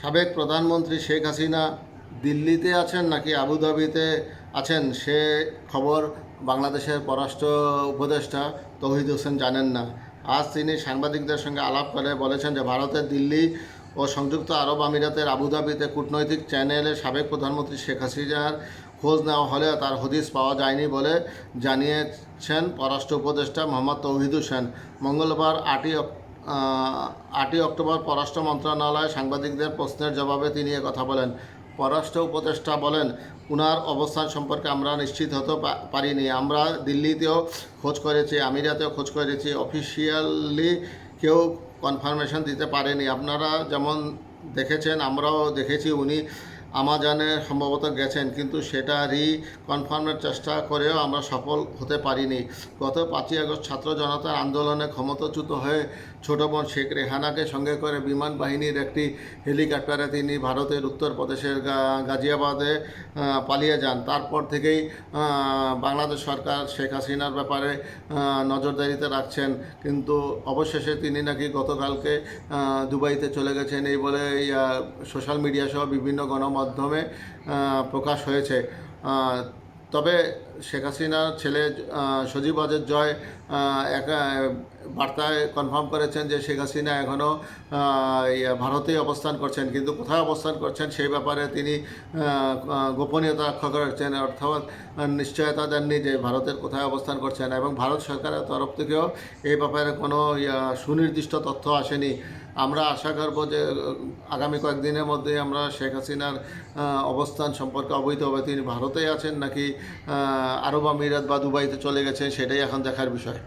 সাবেক প্রধানমন্ত্রী শেখ হাসিনা দিল্লিতে আছেন নাকি আবুধাবিতে আছেন? সে খবর বাংলাদেশের পররাষ্ট্র উপদেষ্টা তৌহিদ হোসেন জানেন না। আজ তিনি সাংবাদিকদের সঙ্গে আলাপ করে বলেছেন যে ভারতের দিল্লি ও সংযুক্ত আরব আমিরাতের আবুধাবিতে কূটনৈতিক চ্যানেলে সাবেক প্রধানমন্ত্রী শেখ হাসিনার খোঁজ নেওয়া হলেও তার হদিস পাওয়া যায়নি বলে জানিয়েছেন পররাষ্ট্র উপদেষ্টা মোহাম্মদ তৌহিদ হোসেন। মঙ্গলবার আটই আটই অক্টোবর পররাষ্ট্র মন্ত্রণালয়ে সাংবাদিকদের প্রশ্নের জবাবে তিনি কথা বলেন। পররাষ্ট্র উপদেষ্টা বলেন, উনার অবস্থান সম্পর্কে আমরা নিশ্চিত হতে পারিনি। আমরা দিল্লিতেও খোঁজ করেছি, আমিরাতেও খোঁজ করেছি। অফিসিয়ালি কেউ কনফার্মেশন দিতে পারেনি। আপনারা যেমন দেখেছেন, আমরাও দেখেছি। উনি আমাজানে সম্ভবত গেছেন, কিন্তু সেটা রি কনফার্মের চেষ্টা করেও আমরা সফল হতে পারিনি। গত পাঁচই আগস্ট ছাত্র জনতার আন্দোলনে ক্ষমতাচ্যুত হয়ে ছোট বোন শেখ রেহানাকে সঙ্গে করে বিমান বাহিনীর একটি হেলিকপ্টারে তিনি ভারতের উত্তরপ্রদেশের গাজিয়াবাদে পালিয়ে যান। তারপর থেকেই বাংলাদেশ সরকার শেখ হাসিনার ব্যাপারে নজরদারিতে রাখছেন। কিন্তু অবশেষে তিনি নাকি গতকালকে দুবাইতে চলে গেছেন। এই বলে সোশ্যাল মিডিয়া সহ বিভিন্ন গণমাধ্যমে আহ, প্রকাশ হয়েছে। তবে শেখ হাসিনার ছেলে সজীব আজের জয় এক বার্তায় কনফার্ম করেছেন যে শেখ হাসিনা এখনও ভারতেই অবস্থান করছেন। কিন্তু কোথায় অবস্থান করছেন সেই ব্যাপারে তিনি গোপনীয়তা রক্ষা করেছেন। অর্থাৎ নিশ্চয়তা দেননি যে ভারতের কোথায় অবস্থান করছেন। এবং ভারত সরকারের তরফ থেকেও এই ব্যাপারে কোনো সুনির্দিষ্ট তথ্য আসেনি। আমরা আশা করব যে আগামী কয়েকদিনের মধ্যে আমরা শেখ হাসিনার অবস্থান সম্পর্কে অবহিত হবে। তিনি ভারতে আছেন নাকি আরব আমিরাত বা দুবাইতে চলে গেছেন সেটাই এখন দেখার বিষয়।